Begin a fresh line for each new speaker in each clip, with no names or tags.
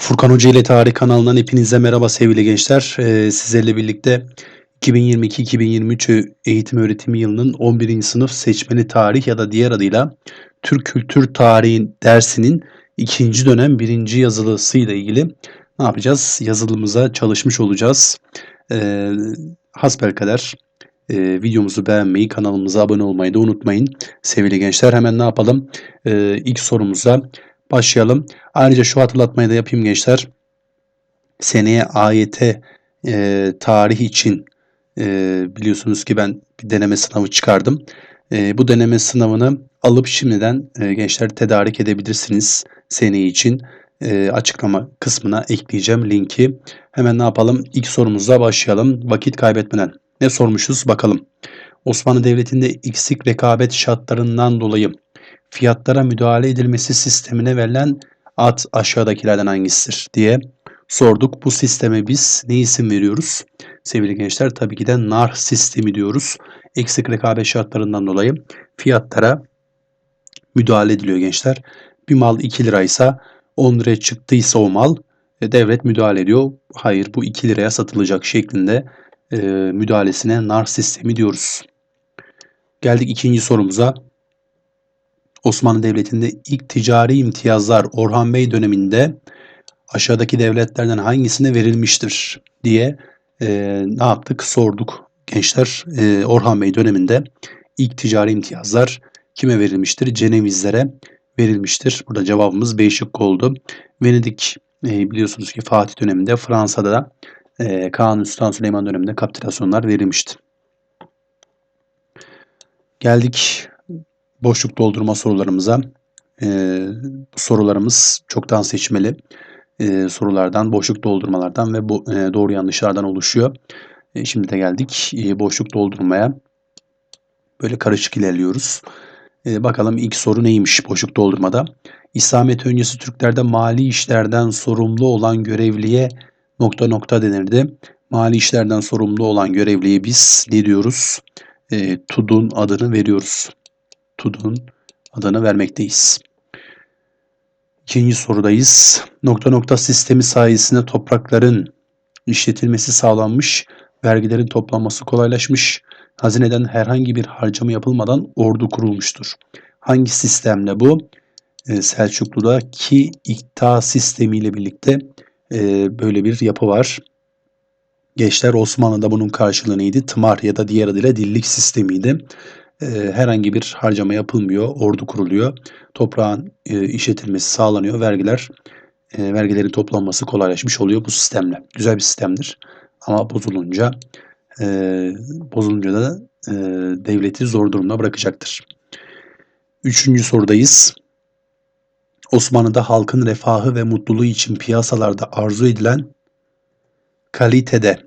Furkan Hoca ile Tarih kanalından hepinize merhaba sevgili gençler. Ee, sizlerle birlikte 2022-2023 eğitim öğretim yılının 11. sınıf seçmeni tarih ya da diğer adıyla Türk Kültür Tarihi dersinin ikinci dönem birinci yazılısıyla ilgili ne yapacağız? Yazılımıza çalışmış olacağız. Ee, hasbelkader e, videomuzu beğenmeyi, kanalımıza abone olmayı da unutmayın. Sevgili gençler hemen ne yapalım? Ee, ilk sorumuza başlayalım. Ayrıca şu hatırlatmayı da yapayım gençler. Seneye AYT e, tarih için e, biliyorsunuz ki ben bir deneme sınavı çıkardım. E, bu deneme sınavını alıp şimdiden e, gençler tedarik edebilirsiniz seneye için. E, açıklama kısmına ekleyeceğim linki. Hemen ne yapalım? İlk sorumuzla başlayalım. Vakit kaybetmeden. Ne sormuşuz bakalım. Osmanlı Devleti'nde eksik rekabet şartlarından dolayı fiyatlara müdahale edilmesi sistemine verilen ad aşağıdakilerden hangisidir diye sorduk. Bu sisteme biz ne isim veriyoruz? Sevgili gençler tabii ki de nar sistemi diyoruz. Eksik rekabet şartlarından dolayı fiyatlara müdahale ediliyor gençler. Bir mal 2 liraysa 10 liraya çıktıysa o mal e, devlet müdahale ediyor. Hayır bu 2 liraya satılacak şeklinde e, müdahalesine nar sistemi diyoruz. Geldik ikinci sorumuza. Osmanlı Devleti'nde ilk ticari imtiyazlar Orhan Bey döneminde aşağıdaki devletlerden hangisine verilmiştir diye e, ne yaptık sorduk gençler. E, Orhan Bey döneminde ilk ticari imtiyazlar kime verilmiştir? Cenevizlere verilmiştir. Burada cevabımız B şıkkı oldu. Venedik e, biliyorsunuz ki Fatih döneminde Fransa'da da e, Kanuni Sultan Süleyman döneminde kapitülasyonlar verilmişti. Geldik boşluk doldurma sorularımıza. E, sorularımız çoktan seçmeli e, sorulardan, boşluk doldurmalardan ve bu, e, doğru yanlışlardan oluşuyor. E, şimdi de geldik e, boşluk doldurmaya. Böyle karışık ilerliyoruz. E, bakalım ilk soru neymiş boşluk doldurmada? İslamiyet öncesi Türklerde mali işlerden sorumlu olan görevliye nokta nokta denirdi. Mali işlerden sorumlu olan görevliye biz ne diyoruz? E, TUD'un adını veriyoruz. TUD'un adını vermekteyiz. İkinci sorudayız. Nokta nokta sistemi sayesinde toprakların işletilmesi sağlanmış, vergilerin toplanması kolaylaşmış, hazineden herhangi bir harcama yapılmadan ordu kurulmuştur. Hangi sistemle bu? Ee, Selçuklu'daki ikta sistemiyle birlikte e, böyle bir yapı var. Gençler Osmanlı'da bunun karşılığı neydi? Tımar ya da diğer adıyla dillik sistemiydi e, herhangi bir harcama yapılmıyor, ordu kuruluyor. Toprağın e, işletilmesi sağlanıyor, vergiler e, vergilerin toplanması kolaylaşmış oluyor bu sistemle. Güzel bir sistemdir. Ama bozulunca e, bozulunca da e, devleti zor durumda bırakacaktır. Üçüncü sorudayız. Osmanlı'da halkın refahı ve mutluluğu için piyasalarda arzu edilen kalitede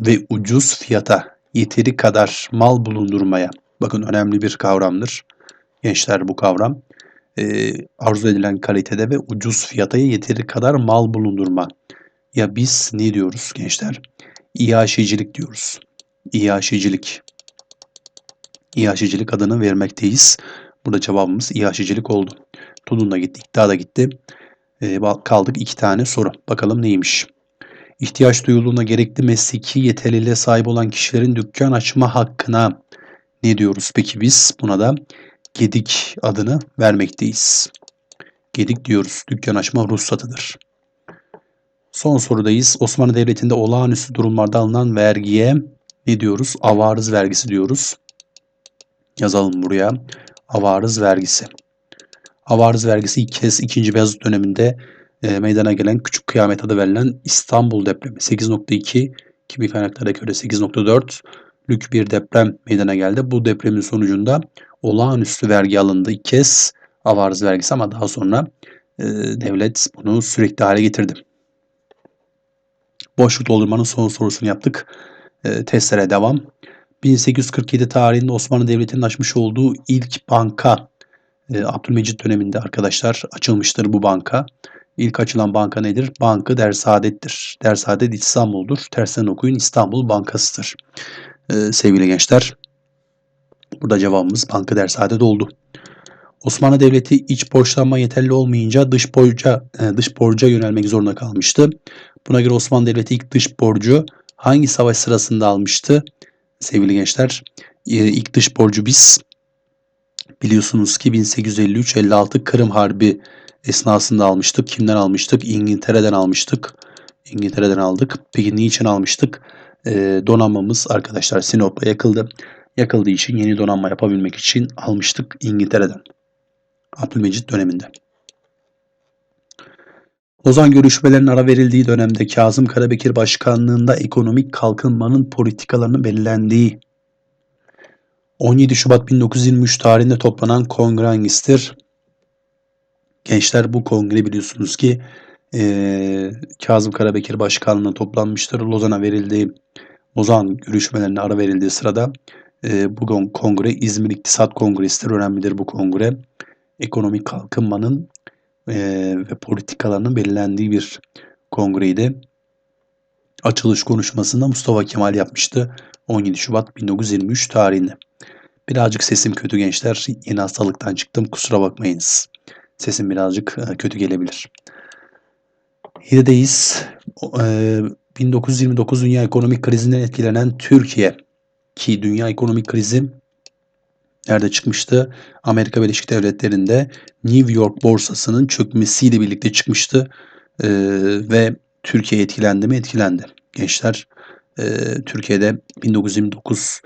ve ucuz fiyata yeteri kadar mal bulundurmaya Bakın önemli bir kavramdır. Gençler bu kavram. E, arzu edilen kalitede ve ucuz fiyata yeteri kadar mal bulundurma. Ya biz ne diyoruz gençler? İyaşecilik diyoruz. İyaşecilik. İyaşecilik adını vermekteyiz. Burada cevabımız İyaşecilik oldu. Tudun da gitti, iddia da gitti. E, kaldık iki tane soru. Bakalım neymiş? İhtiyaç duyulduğunda gerekli mesleki yeterliliğe sahip olan kişilerin dükkan açma hakkına ne diyoruz peki biz? Buna da gedik adını vermekteyiz. Gedik diyoruz. Dükkan açma ruhsatıdır. Son sorudayız. Osmanlı Devleti'nde olağanüstü durumlarda alınan vergiye ne diyoruz? Avarız vergisi diyoruz. Yazalım buraya. Avarız vergisi. Avarız vergisi ilk kez 2. Beyazıt döneminde e, meydana gelen küçük kıyamet adı verilen İstanbul depremi 8.2 kimi kaynaklara göre 8.4 lük bir deprem meydana geldi. Bu depremin sonucunda olağanüstü vergi alındı ilk kez avarız vergisi ama daha sonra e, devlet bunu sürekli hale getirdi. Boşluk doldurmanın son sorusunu yaptık. E, testlere devam. 1847 tarihinde Osmanlı Devleti'nin açmış olduğu ilk banka e, Abdülmecit döneminde arkadaşlar açılmıştır bu banka. İlk açılan banka nedir? Bankı Dersaadet'tir. Dersaadet İstanbul'dur. Tersten okuyun İstanbul Bankası'dır e, sevgili gençler. Burada cevabımız banka dersi adet oldu. Osmanlı Devleti iç borçlanma yeterli olmayınca dış borca e, dış borca yönelmek zorunda kalmıştı. Buna göre Osmanlı Devleti ilk dış borcu hangi savaş sırasında almıştı? Sevgili gençler, e, ilk dış borcu biz biliyorsunuz ki 1853-56 Kırım Harbi esnasında almıştık. Kimden almıştık? İngiltere'den almıştık. İngiltere'den aldık. Peki niçin almıştık? Ee, donanmamız arkadaşlar Sinop'a yakıldı. Yakıldığı için yeni donanma yapabilmek için almıştık İngiltere'den. Abdülmecit döneminde. Lozan görüşmelerinin ara verildiği dönemde Kazım Karabekir başkanlığında ekonomik kalkınmanın politikalarının belirlendiği 17 Şubat 1923 tarihinde toplanan kongre hangisidir? Gençler bu kongre biliyorsunuz ki e, Kazım Karabekir başkanlığına toplanmıştır. Lozan'a verildiği Lozan görüşmelerine ara verildiği sırada e, bu kongre İzmir İktisat Kongresi'dir. Önemlidir bu kongre. Ekonomik kalkınmanın e, ve politikalarının belirlendiği bir kongreydi. Açılış konuşmasında Mustafa Kemal yapmıştı 17 Şubat 1923 tarihinde. Birazcık sesim kötü gençler. Yeni hastalıktan çıktım kusura bakmayınız. Sesim birazcık e, kötü gelebilir. 7'deyiz. 1929 dünya ekonomik krizinden etkilenen Türkiye ki dünya ekonomik krizi nerede çıkmıştı? Amerika Birleşik Devletleri'nde New York borsasının çökmesiyle birlikte çıkmıştı ee, ve Türkiye etkilendi mi? Etkilendi. Gençler e, Türkiye'de 1929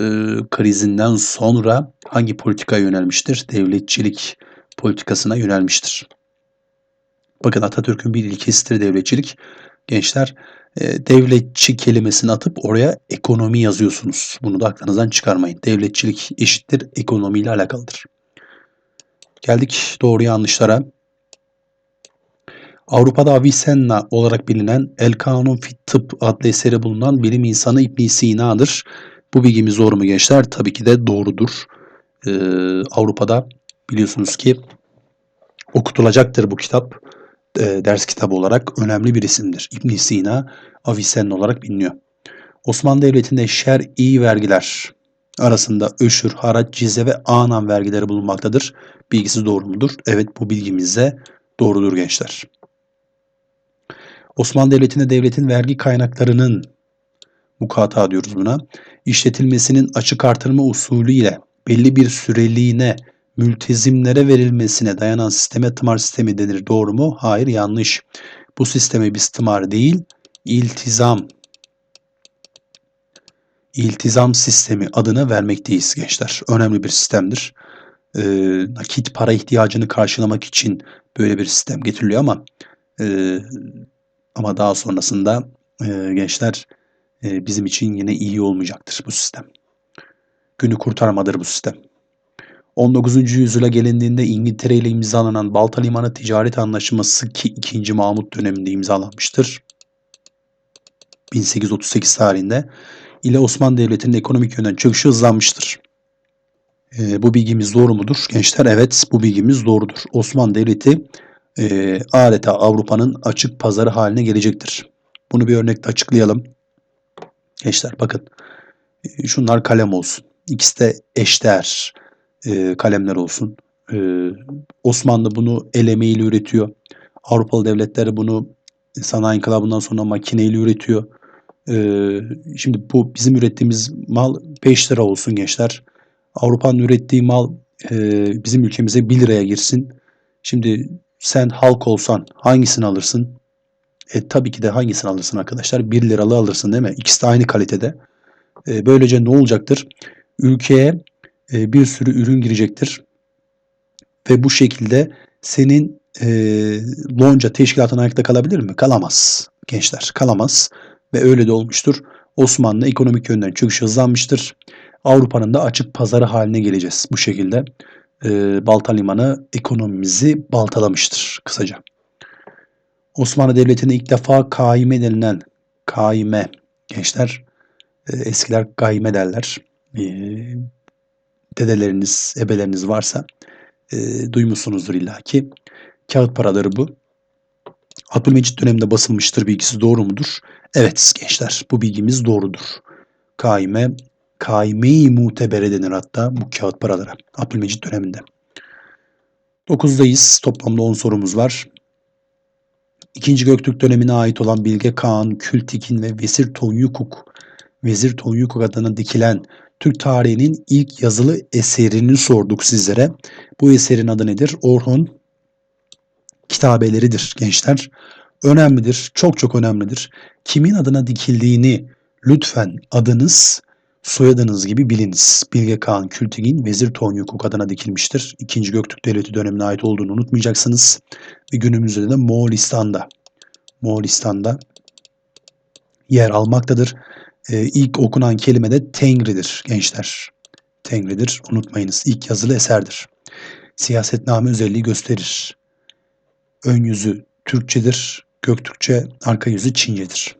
e, krizinden sonra hangi politikaya yönelmiştir? Devletçilik politikasına yönelmiştir. Bakın Atatürk'ün bir ilkesidir devletçilik. Gençler e, devletçi kelimesini atıp oraya ekonomi yazıyorsunuz. Bunu da aklınızdan çıkarmayın. Devletçilik eşittir ekonomiyle alakalıdır. Geldik doğru yanlışlara. Avrupa'da Avicenna olarak bilinen El Kanun Fit Tıp adlı eseri bulunan bilim insanı İbn Sina'dır. Bu bilgimiz doğru mu gençler? Tabii ki de doğrudur. Ee, Avrupa'da biliyorsunuz ki okutulacaktır bu kitap. E, ders kitabı olarak önemli bir isimdir. ibn Sina Avicenna olarak biliniyor. Osmanlı Devleti'nde şer'i vergiler arasında öşür, haraç, cize ve anan vergileri bulunmaktadır. Bilgisi doğru mudur? Evet bu bilgimizde doğrudur gençler. Osmanlı Devleti'nde devletin vergi kaynaklarının mukata diyoruz buna. işletilmesinin açık artırma usulü ile belli bir süreliğine mültezimlere verilmesine dayanan sisteme tımar sistemi denir. Doğru mu? Hayır yanlış. Bu sisteme biz tımar değil, iltizam iltizam sistemi adını vermekteyiz gençler. Önemli bir sistemdir. Ee, nakit para ihtiyacını karşılamak için böyle bir sistem getiriliyor ama e, ama daha sonrasında e, gençler e, bizim için yine iyi olmayacaktır bu sistem. Günü kurtarmadır bu sistem. 19. yüzyıla gelindiğinde İngiltere ile imzalanan Balta Limanı Ticaret Anlaşması ki 2. Mahmut döneminde imzalanmıştır. 1838 tarihinde ile Osmanlı Devleti'nin ekonomik yönden çöküşü hızlanmıştır. E, bu bilgimiz doğru mudur? Gençler evet bu bilgimiz doğrudur. Osmanlı Devleti e, adeta Avrupa'nın açık pazarı haline gelecektir. Bunu bir örnekle açıklayalım. Gençler bakın e, şunlar kalem olsun. İkisi de eşdeğer e, kalemler olsun. E, Osmanlı bunu el emeğiyle üretiyor. Avrupalı devletleri bunu sanayi inkılabından sonra makineyle üretiyor. E, şimdi bu bizim ürettiğimiz mal 5 lira olsun gençler. Avrupa'nın ürettiği mal e, bizim ülkemize 1 liraya girsin. Şimdi sen halk olsan hangisini alırsın? E, tabii ki de hangisini alırsın arkadaşlar? 1 liralı alırsın değil mi? İkisi de aynı kalitede. E, böylece ne olacaktır? Ülkeye e, bir sürü ürün girecektir. Ve bu şekilde senin e, lonca teşkilatın ayakta kalabilir mi? Kalamaz gençler. Kalamaz. Ve öyle de olmuştur. Osmanlı ekonomik yönden çöküş hızlanmıştır. Avrupa'nın da açık pazarı haline geleceğiz bu şekilde. E, Balta Limanı ekonomimizi baltalamıştır kısaca. Osmanlı Devleti'nde ilk defa kaime denilen kaime gençler e, eskiler gaime derler. E, dedeleriniz, ebeleriniz varsa e, duymuşsunuzdur illaki. Kağıt paraları bu. Abdülmecit döneminde basılmıştır bilgisi doğru mudur? Evet gençler bu bilgimiz doğrudur. Kaime, kaime-i mutebere denir hatta bu kağıt paralara Abdülmecit döneminde. 9'dayız. Toplamda 10 sorumuz var. İkinci Göktürk dönemine ait olan Bilge Kağan, Kültekin ve Vezir Tonyukuk, Vezir Tonyukuk adına dikilen Türk tarihinin ilk yazılı eserini sorduk sizlere. Bu eserin adı nedir? Orhun kitabeleridir gençler. Önemlidir, çok çok önemlidir. Kimin adına dikildiğini lütfen adınız, soyadınız gibi biliniz. Bilge Kağan Kültigin Vezir Tonyukuk adına dikilmiştir. İkinci Göktürk Devleti dönemine ait olduğunu unutmayacaksınız. Ve günümüzde de Moğolistan'da Moğolistan'da yer almaktadır. Ee, ilk okunan kelime de Tengri'dir gençler. Tengri'dir unutmayınız. İlk yazılı eserdir. Siyasetname özelliği gösterir. Ön yüzü Türkçedir. Göktürkçe, arka yüzü Çincedir.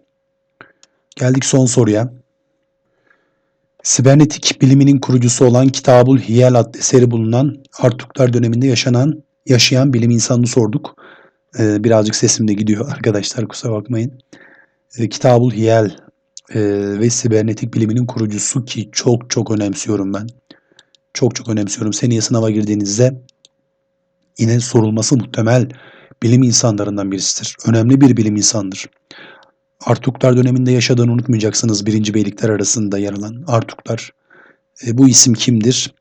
Geldik son soruya. Sibernetik biliminin kurucusu olan Kitabul Hiyal adlı eseri bulunan Artuklar döneminde yaşanan yaşayan bilim insanını sorduk. Ee, birazcık sesim de gidiyor arkadaşlar kusura bakmayın. Ee, Kitabul Hiyal e, ve sibernetik biliminin kurucusu ki çok çok önemsiyorum ben. Çok çok önemsiyorum. Seneye sınava girdiğinizde yine sorulması muhtemel bilim insanlarından birisidir. Önemli bir bilim insanıdır. Artuklar döneminde yaşadığını unutmayacaksınız. Birinci beylikler arasında yer alan Artuklar. E, bu isim kimdir?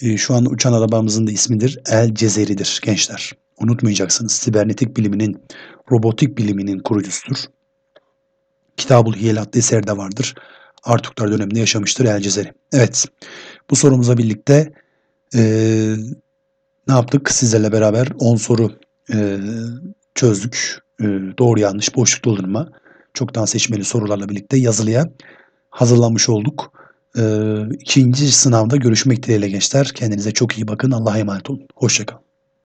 E, şu an uçan arabamızın da ismidir. El Cezeri'dir gençler. Unutmayacaksınız. Sibernetik biliminin, robotik biliminin kurucusudur. Kitabul Hiyel adlı eserde vardır. Artuklar döneminde yaşamıştır El Cezeri. Evet. Bu sorumuza birlikte e, ne yaptık? Sizlerle beraber 10 soru e, çözdük. E, doğru yanlış boşluk doldurma. Çoktan seçmeli sorularla birlikte yazılıya hazırlanmış olduk. E, ikinci sınavda görüşmek dileğiyle gençler. Kendinize çok iyi bakın. Allah'a emanet olun. Hoşçakalın.